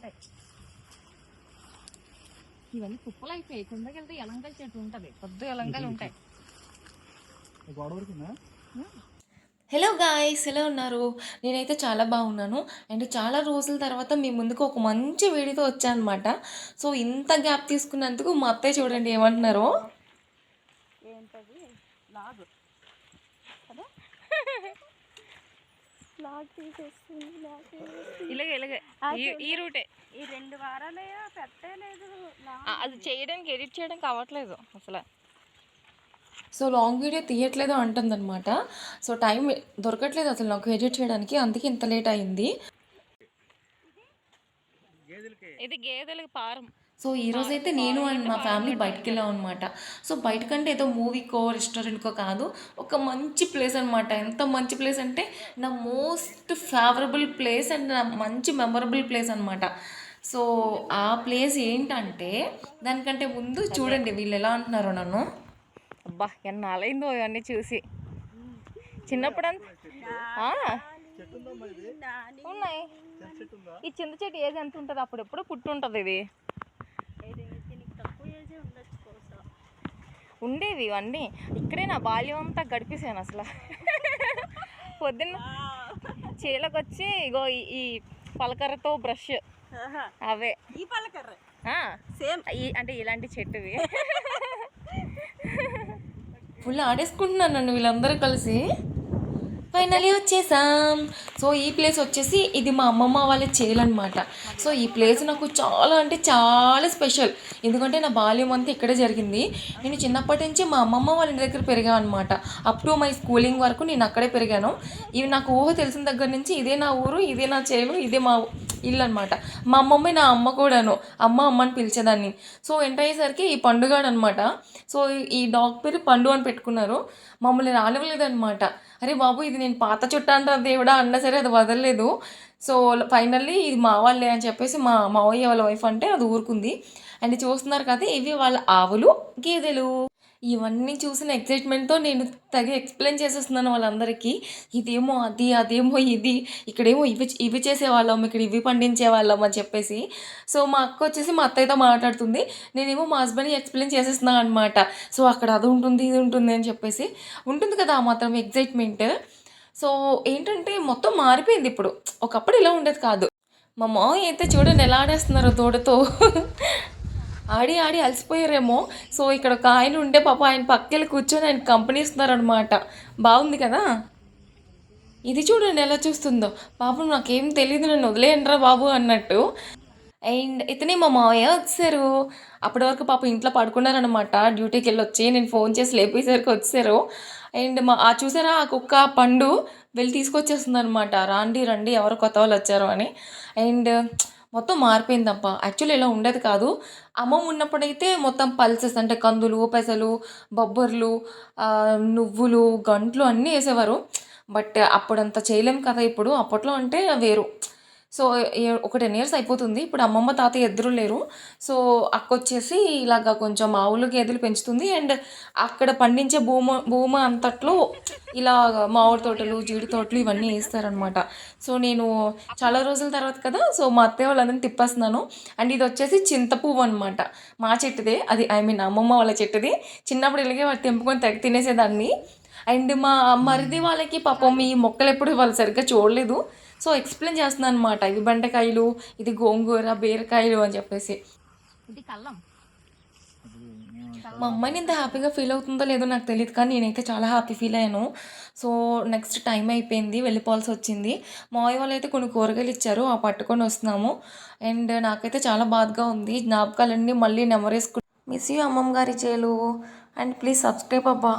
ఉంటాయి ఇవన్నీ కుప్పలు అయిపోయి కిందకి వెళ్తే ఎలంకాయ చెట్టు ఉంటది. పొద్దు ఎలంకాయలు ఉంటాయి. హలో గాయస్ ఎలా ఉన్నారు? నేనైతే చాలా బాగున్నాను. అండ్ చాలా రోజుల తర్వాత మీ ముందుకు ఒక మంచి వీడియోతో వచ్చాను అనమాట సో ఇంత గ్యాప్ తీసుకున్నందుకు మా అత్తయ్య చూడండి ఏమంటున్నారు. ఏంటది? లాగు కదా తీసేస్తుంది ఇలాగే ఇలాగే. ఈ- రూటే. ఈ రెండు వారాలే పెట్టలేదు అది చేయడానికి ఎడిట్ చేయడానికి అవ్వట్లేదు అసలు. సో లాంగ్ వీడియో తీయట్లేదు అంటుందన్నమాట. సో టైం దొరకట్లేదు అసలు నాకు ఎడిట్ చేయడానికి అందుకే ఇంత లేట్ అయింది. ఇది గేదెలకి పారం. సో ఈ రోజు అయితే నేను అండ్ మా ఫ్యామిలీ బయటకు వెళ్ళాం. అనమాట సో బయటకంటే ఏదో మూవీకో రెస్టారెంట్కో కాదు ఒక మంచి ప్లేస్ అనమాట ఎంత మంచి ప్లేస్ అంటే నా మోస్ట్ ఫేవరబుల్ ప్లేస్ అండ్ నా మంచి మెమరబుల్ ప్లేస్ అనమాట సో ఆ ప్లేస్ ఏంటంటే దానికంటే ముందు చూడండి వీళ్ళు ఎలా అంటున్నారో నన్ను. అబ్బా ఎన్నాళ్ళైందో ఇవన్నీ చూసి. చిన్నప్పుడు ఉన్నాయి. ఈ చింత చెట్టు ఏజ్ ఎంత ఉంటుంది అప్పుడు ఎప్పుడు పుట్టి ఉంటుంది ఇది. ఉండేవి ఇవన్నీ. ఇక్కడే నా బాల్యం అంతా గడిపేసాను అసలు. పొద్దున్న చీలకు వచ్చి ఇగో ఈ- ఈ పలకరతో బ్రష్. అవే. ఈ పలకర్ర? ఆ, సేమ్. ఈ- అంటే ఇలాంటి చెట్టువి. ఫుల్ ఆడేసుకుంటున్నాను నన్ను వీళ్ళందరూ కలిసి. ఫైనలీ వచ్చేసాం. సో ఈ ప్లేస్ వచ్చేసి ఇది మా అమ్మమ్మ వాళ్ళ చేలు అనమాట సో ఈ ప్లేస్ నాకు చాలా అంటే చాలా స్పెషల్ ఎందుకంటే నా బాల్యం అంతా ఇక్కడే జరిగింది. నేను చిన్నప్పటి నుంచి మా అమ్మమ్మ వాళ్ళ ఇంటి దగ్గర పెరిగాను అనమాట అప్ టు మై స్కూలింగ్ వరకు నేను అక్కడే పెరిగాను. ఇవి నాకు ఊహ తెలిసిన దగ్గర నుంచి ఇదే నా ఊరు ఇదే నా చేలు ఇదే మా ఇల్లు అనమాట మా అమ్మమ్మ నా అమ్మ కూడాను. అమ్మ అమ్మ అని పిలిచేదాన్ని. సో ఎంటర్ అయ్యేసరికి ఈ పండుగాడు అనమాట సో ఈ డాగ్ పేరు పండు అని పెట్టుకున్నారు. మమ్మల్ని రానివ్వలేదనమాట. అరే బాబు ఇది నేను పాత చుట్ట అంటారు దేవుడా అన్నా సరే అది వదలలేదు. సో ఫైనల్లీ ఇది మా వాళ్ళే అని చెప్పేసి మా మావయ్య వాళ్ళ వైఫ్ అంటే అది ఊరుకుంది. అండ్ చూస్తున్నారు కదా ఇవి వాళ్ళ ఆవులు గేదెలు. ఇవన్నీ చూసిన ఎక్సైట్మెంట్తో నేను తగ ఎక్స్ప్లెయిన్ చేసేస్తున్నాను వాళ్ళందరికీ. ఇదేమో అది అదేమో ఇది ఇక్కడేమో ఇవి ఇవి చేసేవాళ్ళం ఇక్కడ ఇవి పండించేవాళ్ళం అని చెప్పేసి. సో మా అక్క వచ్చేసి మా అత్తయ్యతో మాట్లాడుతుంది. నేనేమో మా హస్బెండ్కి ఎక్స్ప్లెయిన్ చేసేస్తున్నాను అనమాట సో అక్కడ అది ఉంటుంది ఇది ఉంటుంది అని చెప్పేసి. ఉంటుంది కదా ఆ మాత్రం ఎగ్జైట్మెంట్ సో ఏంటంటే మొత్తం మారిపోయింది ఇప్పుడు. ఒకప్పుడు ఇలా ఉండేది కాదు. మా మామయ్య అయితే చూడండి ఎలా ఆడేస్తున్నారు దూడతో. ఆడి ఆడి అలసిపోయారేమో. సో ఇక్కడ ఒక ఆయన ఉంటే పాప ఆయన పక్కకెళ్ళి కూర్చొని ఆయన కంపెనీ ఇస్తున్నారనమాట బాగుంది కదా? ఇది చూడండి ఎలా చూస్తుందో. పాపం నాకేం తెలియదు నన్ను వదిలేయండిరా బాబు అన్నట్టు. అండ్ ఇతనే మా మావయ్య వచ్చారు. అప్పటి వరకు పాప ఇంట్లో పడుకున్నారనమాట డ్యూటీకి వెళ్ళి వచ్చి నేను ఫోన్ చేసి లేపేసరికి వచ్చారు. అండ్ మా ఆ చూసారా ఆ కుక్క పండు వెళ్ళి తీసుకొచ్చేస్తుంది అనమాట రాండి రండి ఎవరు కొత్త వాళ్ళు వచ్చారు అని. అండ్ మొత్తం మారిపోయిందప్ప యాక్చువల్లీ ఇలా ఉండేది కాదు. అమ్మమ్మ ఉన్నప్పుడైతే మొత్తం పల్సెస్ అంటే కందులు పెసలు బొబ్బర్లు నువ్వులు గంట్లు అన్నీ వేసేవారు. బట్ అప్పుడంత చేయలేం కదా ఇప్పుడు. అప్పట్లో అంటే వేరు. సో ఒక టెన్ ఇయర్స్ అయిపోతుంది. ఇప్పుడు అమ్మమ్మ తాతయ్య ఇద్దరు లేరు. సో అక్క వచ్చేసి ఇలాగ కొంచెం ఆవులు గేదెలు పెంచుతుంది. అండ్ అక్కడ పండించే భూమి భూమి అంతట్లో ఇలా మామిడి తోటలు జీడి తోటలు ఇవన్నీ వేస్తారనమాట సో నేను చాలా రోజుల తర్వాత కదా సో మా అత్తయ్య వాళ్ళందరినీ తిప్పేస్తున్నాను. అండ్ ఇది వచ్చేసి చింత పువ్వు అనమాట మా చెట్టుదే. అది ఐ మీన్ అమ్మమ్మ వాళ్ళ చెట్టుది. చిన్నప్పుడు ఇలాగే వాటి తెంపుకొని తెగ తినేసేదాన్ని. అండ్ మా మరిది వాళ్ళకి పాపం ఈ మొక్కలు ఎప్పుడు వాళ్ళు సరిగ్గా చూడలేదు. సో ఎక్స్ప్లెయిన్ చేస్తున్నాను అనమాట ఇవి బెండకాయలు ఇది గోంగూర బీరకాయలు అని చెప్పేసి. ఇది మా అమ్మాయిని ఇంత హ్యాపీగా ఫీల్ అవుతుందో లేదో నాకు తెలియదు కానీ నేనైతే చాలా హ్యాపీ ఫీల్ అయ్యాను. సో నెక్స్ట్ టైం అయిపోయింది వెళ్ళిపోవాల్సి వచ్చింది. మా అయ్య వాళ్ళు అయితే కొన్ని కూరగాయలు ఇచ్చారు ఆ పట్టుకొని వస్తున్నాము. అండ్ నాకైతే చాలా బాధగా ఉంది. జ్ఞాపకాలన్నీ మళ్ళీ నెమరేసుకు మిస్ యూ అమ్మమ్మ గారి చేలు. అండ్ ప్లీజ్ సబ్స్క్రైబ్ అబ్బా.